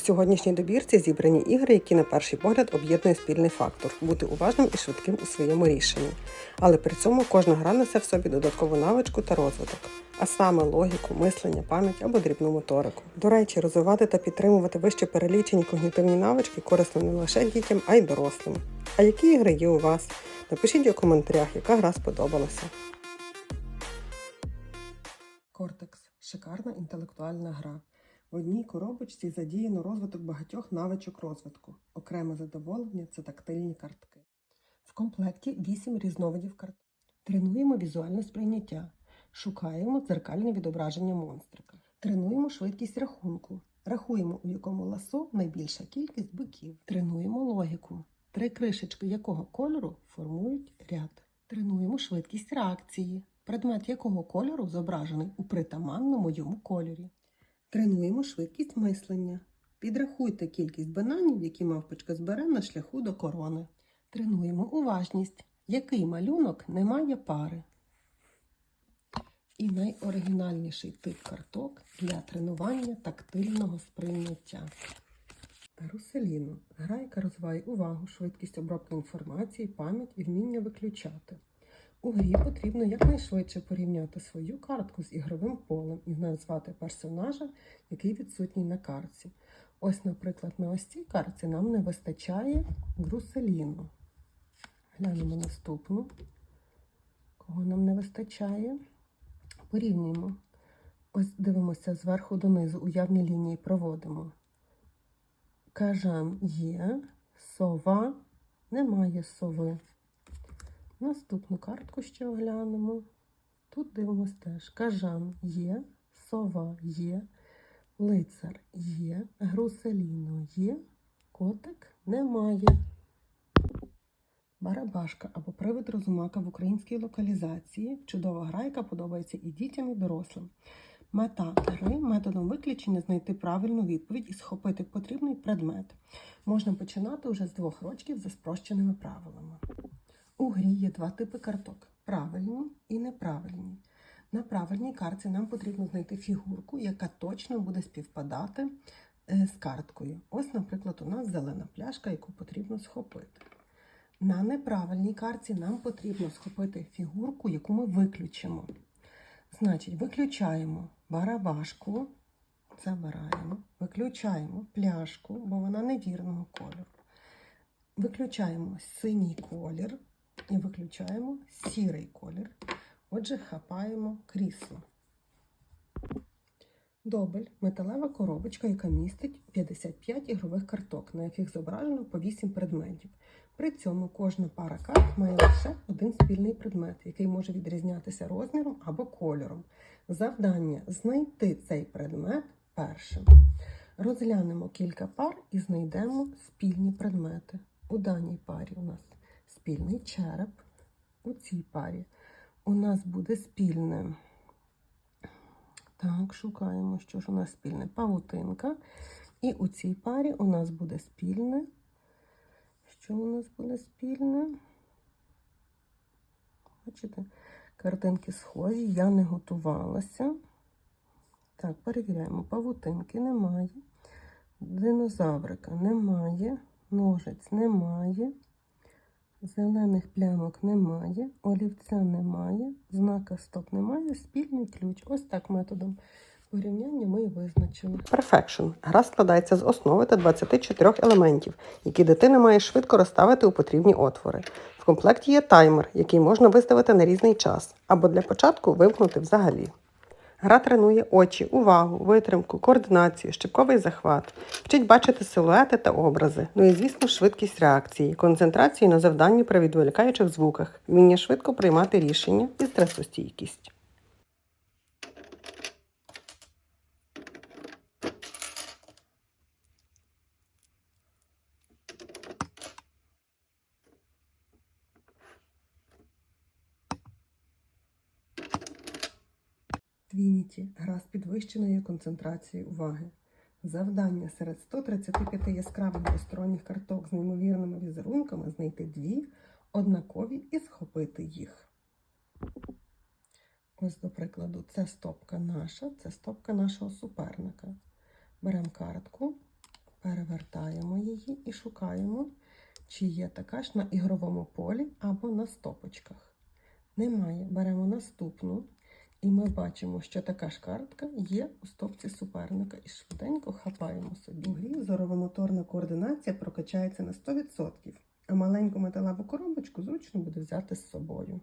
У сьогоднішній добірці зібрані ігри, які на перший погляд об'єднує спільний фактор бути уважним і швидким у своєму рішенні. Але при цьому кожна гра несе в собі додаткову навичку та розвиток, а саме логіку, мислення, пам'ять або дрібну моторику. До речі, розвивати та підтримувати вище перелічені когнітивні навички корисно не лише дітям, а й дорослим. А які ігри є у вас? Напишіть у коментарях, яка гра сподобалася. Кортекс шикарна інтелектуальна гра. В одній коробочці задіяно розвиток багатьох навичок розвитку. Окреме задоволення це тактильні картки. В комплекті 8 різновидів карт. Тренуємо візуальне сприйняття. Шукаємо дзеркальне відображення монстрика. Тренуємо швидкість рахунку. Рахуємо, у якому ласо найбільша кількість биків. Тренуємо логіку. Три кришечки якого кольору формують ряд. Тренуємо швидкість реакції. Предмет якого кольору зображений у притаманному йому кольорі. Тренуємо швидкість мислення. Підрахуйте кількість бананів, які мавпочка збере на шляху до корони. Тренуємо уважність. Який малюнок не має пари. І найоригінальніший тип карток для тренування тактильного сприйняття. Руселіно гра, яка розвиває увагу, швидкість обробки інформації, пам'ять і вміння виключати. У грі потрібно якнайшвидше порівняти свою картку з ігровим полем і назвати персонажа, який відсутній на картці. Ось, наприклад, на ось цій картці нам не вистачає Груселіну. Глянемо наступну. Кого нам не вистачає? Порівнюємо. Ось дивимося зверху донизу, уявні лінії проводимо. Кажан є, сова, немає сови. Наступну картку ще оглянемо. Тут дивимось теж. Кажан є, сова є, лицар є, груселіно є, котик немає. Барабашка або привид розумака в українській локалізації чудова гра, яка подобається і дітям, і дорослим. Мета гри методом виключення знайти правильну відповідь і схопити потрібний предмет. Можна починати вже з двох рочків за спрощеними правилами. У грі є два типи карток: правильні і неправильні. На правильній картці нам потрібно знайти фігурку, яка точно буде співпадати е, з карткою. Ось, наприклад, у нас зелена пляшка, яку потрібно схопити. На неправильній картці нам потрібно схопити фігурку, яку ми виключимо. Значить, виключаємо барабашку, забираємо, виключаємо пляшку, бо вона невірного кольору. Виключаємо синій колір і виключаємо сірий колір. Отже, хапаємо крісло. Добель металева коробочка, яка містить 55 ігрових карток, на яких зображено по 8 предметів. При цьому кожна пара карт має лише один спільний предмет, який може відрізнятися розміром або кольором. Завдання знайти цей предмет першим. Розглянемо кілька пар і знайдемо спільні предмети. У даній парі у нас спільний череп. У цій парі у нас буде спільне. Так, шукаємо, що ж у нас спільне павутинка. І у цій парі у нас буде спільне. Що у нас буде спільне? Бачите, картинки схожі, я не готувалася. Так, перевіряємо. Павутинки немає. Динозаврика немає. Ножиць немає. Зелених плямок немає, олівця немає, знака стоп немає, спільний ключ. Ось так методом порівняння ми і визначили. Perfection. Гра складається з основи та 24 елементів, які дитина має швидко розставити у потрібні отвори. В комплекті є таймер, який можна виставити на різний час, або для початку вимкнути взагалі. Гра тренує очі, увагу, витримку, координацію, щепковий захват, вчить бачити силуети та образи. Ну і, звісно, швидкість реакції, концентрацію на завданні при відволікаючих звуках, вміння швидко приймати рішення і стресостійкість. Твініті гра з підвищеною концентрацією уваги. Завдання серед 135 яскравих двосторонніх карток з неймовірними візерунками знайти дві однакові і схопити їх. Ось, до прикладу, це стопка наша, це стопка нашого суперника. Беремо картку, Перевертаємо її і шукаємо, чи є така ж на ігровому полі або на стопочках. Немає. Беремо наступну, і ми бачимо, що така ж картка є у стопці суперника. І швиденько хапаємо собі. У грі зорово-моторна координація прокачається на 100%, а маленьку металеву коробочку зручно буде взяти з собою.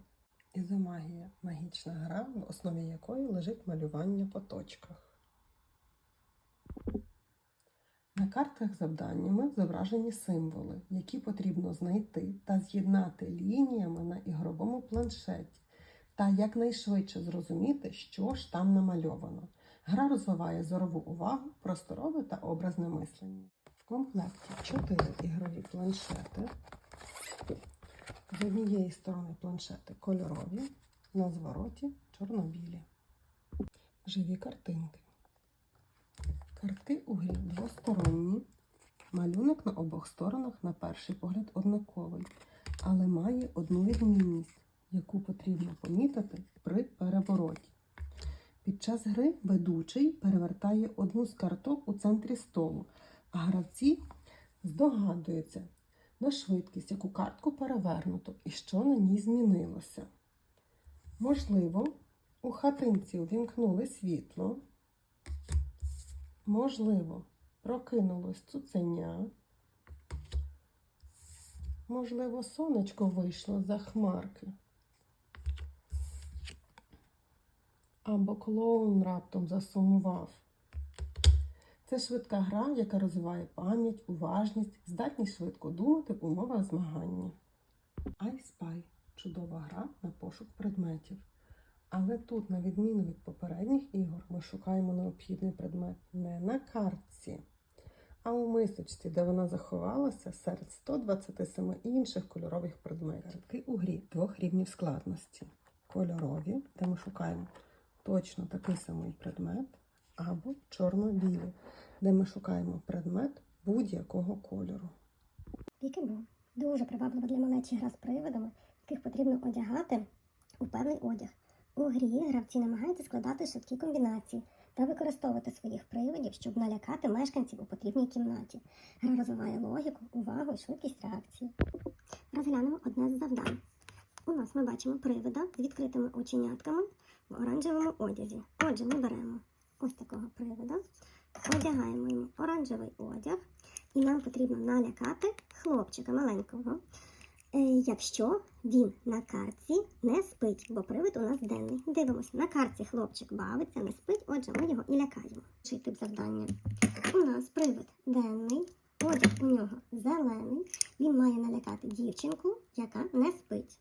Ізомагія магічна гра, в основі якої лежить малювання по точках. На картах з завданнями зображені символи, які потрібно знайти та з'єднати лініями на ігровому планшеті, та якнайшвидше зрозуміти, що ж там намальовано. Гра розвиває зорову увагу, просторове та образне мислення. В комплекті 4 ігрові планшети. З однієї сторони планшети кольорові, на звороті чорно-білі. Живі картинки. Картки у грі двосторонні. Малюнок на обох сторонах на перший погляд однаковий, але має одну відмінність, яку потрібно помітити при перевороті. Під час гри ведучий перевертає одну з карток у центрі столу, а гравці здогадуються на швидкість, яку картку перевернуто і що на ній змінилося. Можливо, у хатинці увімкнули світло. Можливо, прокинулось цуценя. Можливо, сонечко вийшло за хмарки. Або клоун раптом засумував. Це швидка гра, яка розвиває пам'ять, уважність, здатність швидко думати в умовах змагання. Spy – чудова гра на пошук предметів. Але тут, на відміну від попередніх ігор, ми шукаємо необхідний предмет не на картці, а у мисочці, де вона заховалася серед 127 інших кольорових предметів. Картки у грі двох рівнів складності: кольорові, де ми шукаємо точно такий самий предмет, або чорно-білі, де ми шукаємо предмет будь-якого кольору. Пікебу дуже приваблива для малечі гра з привидами, яких потрібно одягати у певний одяг. У грі гравці намагаються складати швидкі комбінації та використовувати своїх привидів, щоб налякати мешканців у потрібній кімнаті. Гра розвиває логіку, увагу і швидкість реакції. Розглянемо одне з завдань. У нас ми бачимо привида з відкритими оченятками в оранжевому одязі. Отже, ми беремо ось такого привида, одягаємо йому оранжевий одяг. І нам потрібно налякати хлопчика маленького, е, якщо він на картці не спить, бо привид у нас денний. Дивимося, на картці хлопчик бавиться, не спить, отже, ми його і лякаємо. Чий тип завдання? У нас привид денний, одяг у нього зелений. Він має налякати дівчинку, яка не спить.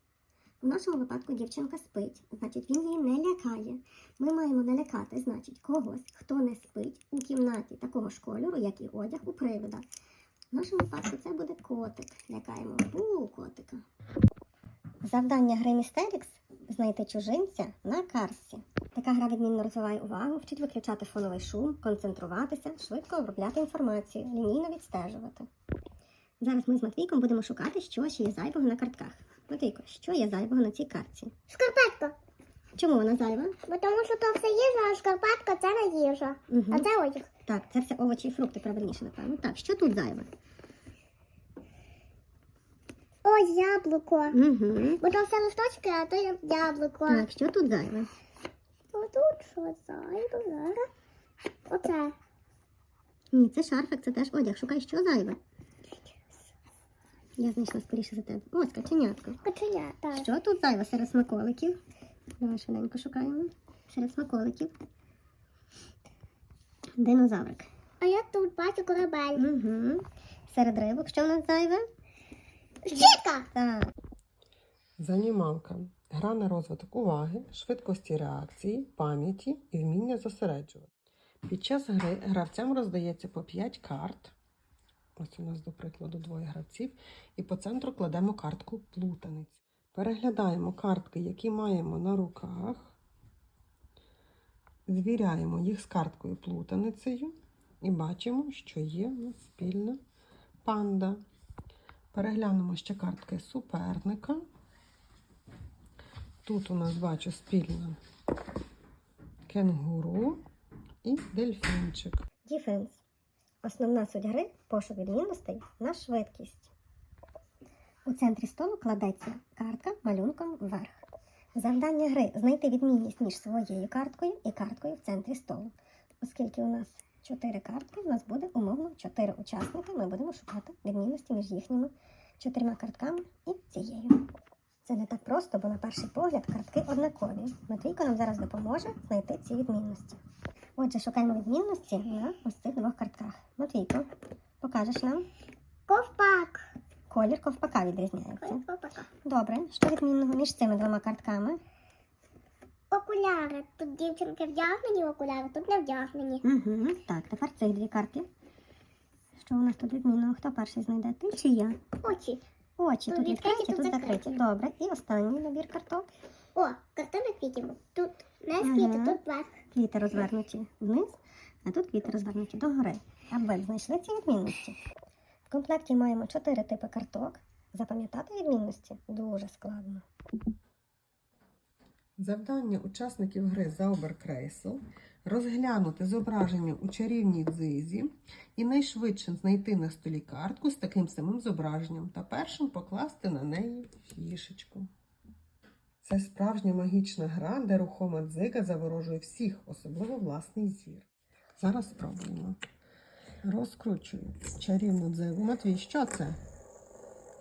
У нашому випадку дівчинка спить, значить він її не лякає. Ми маємо налякати, значить, когось, хто не спить у кімнаті такого ж кольору, як і одяг у привида. В нашому випадку це буде котик. Лякаємо у котика. Завдання гри Містерікс знайти чужинця на карсі. Така гра відмінно розвиває увагу, вчить виключати фоновий шум, концентруватися, швидко обробляти інформацію, лінійно відстежувати. Зараз ми з Матвійком будемо шукати, що ще є зайвого на картках. Матвійко, що є зайвого на цій картці? Шкарпетка. Чому вона зайва? Бо тому що то все їжа, а шкарпетка це не їжа. Угу. А це одяг. Так, це все овочі і фрукти, правильніше, напевно. Так, що тут зайве? Ось яблуко. Угу. Бо то все листочки, а то яблуко. Так, що тут зайве? А тут що зайве зараз? Оце. Ні, це шарфик, це теж одяг. Шукай, що зайве. Я знайшла скоріше за тебе. Ось каченятко. Коченя, так. Що тут зайве серед смаколиків? Давай швиденько шукаємо. Серед смаколиків. Динозаврик. А я тут бачу корабель. Угу. Серед рибок, що в нас зайве? Щітка! Так. Заніманка. Гра на розвиток уваги, швидкості реакції, пам'яті і вміння зосереджувати. Під час гри гравцям роздається по 5 карт. Ось у нас, до прикладу, двоє гравців. І по центру кладемо картку плутаниць. Переглядаємо картки, які маємо на руках. Звіряємо їх з карткою плутаницею і бачимо, що є спільна панда. Переглянемо ще картки суперника. Тут у нас бачу спільна кенгуру і дельфінчик. Діфенс. Основна суть гри пошук відмінностей на швидкість. У центрі столу кладеться картка малюнком вверх. Завдання гри знайти відмінність між своєю карткою і карткою в центрі столу. Оскільки у нас чотири картки, у нас буде умовно чотири учасники. Ми будемо шукати відмінності між їхніми чотирма картками і цією. Це не так просто, бо на перший погляд картки однакові. Матвійко нам зараз допоможе знайти ці відмінності. Отже, шукаємо відмінності на ось цих двох картках. Матвійко, покажеш нам? Ковпак. Колір ковпака відрізняється. Колір Ковпака. Добре, що відмінного між цими двома картками? Окуляри. Тут дівчинки вдягнені окуляри, тут не вдягнені. Угу. Так, тепер цих дві картки. Що у нас тут відмінного? Хто перший знайде? Ти чи я? Очі. Очі Тут відкриті, тут закриті. закриті. Добре. І останній набір карток. О, картина квітів. Тут не квіти, тут вверх. Квіти розвернуті вниз, а тут квіти розвернуті догори. А ви знайшли ці відмінності. В комплекті маємо чотири типи карток. Запам'ятати відмінності дуже складно. Завдання учасників гри Зауберкрейсел розглянути зображення у чарівній дзизі і найшвидше знайти на столі картку з таким самим зображенням та першим покласти на неї фішечку. Це справжня магічна гра, де рухома дзига заворожує всіх, особливо власний зір. Зараз спробуємо. Розкручую чарівну дзигу. Матвій, що це?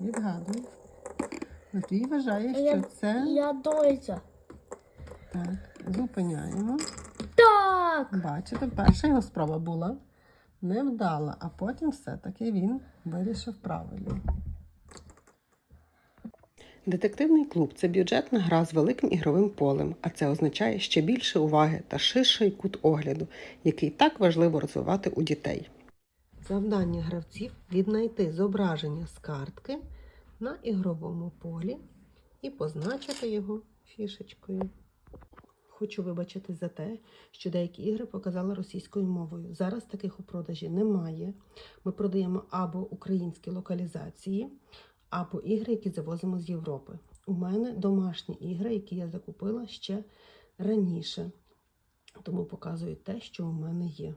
Відгадуй. Матвій вважає, що Я- це. Я дойця. Так, зупиняємо. Так! Бачите, перша його спроба була невдала, а потім все-таки він вирішив правильно. Детективний клуб це бюджетна гра з великим ігровим полем, а це означає ще більше уваги та ширший кут огляду, який так важливо розвивати у дітей. Завдання гравців віднайти зображення з картки на ігровому полі і позначити його фішечкою. Хочу вибачитись за те, що деякі ігри показала російською мовою. Зараз таких у продажі немає. Ми продаємо або українські локалізації, або ігри, які завозимо з Європи. У мене домашні ігри, які я закупила ще раніше. Тому показую те, що у мене є.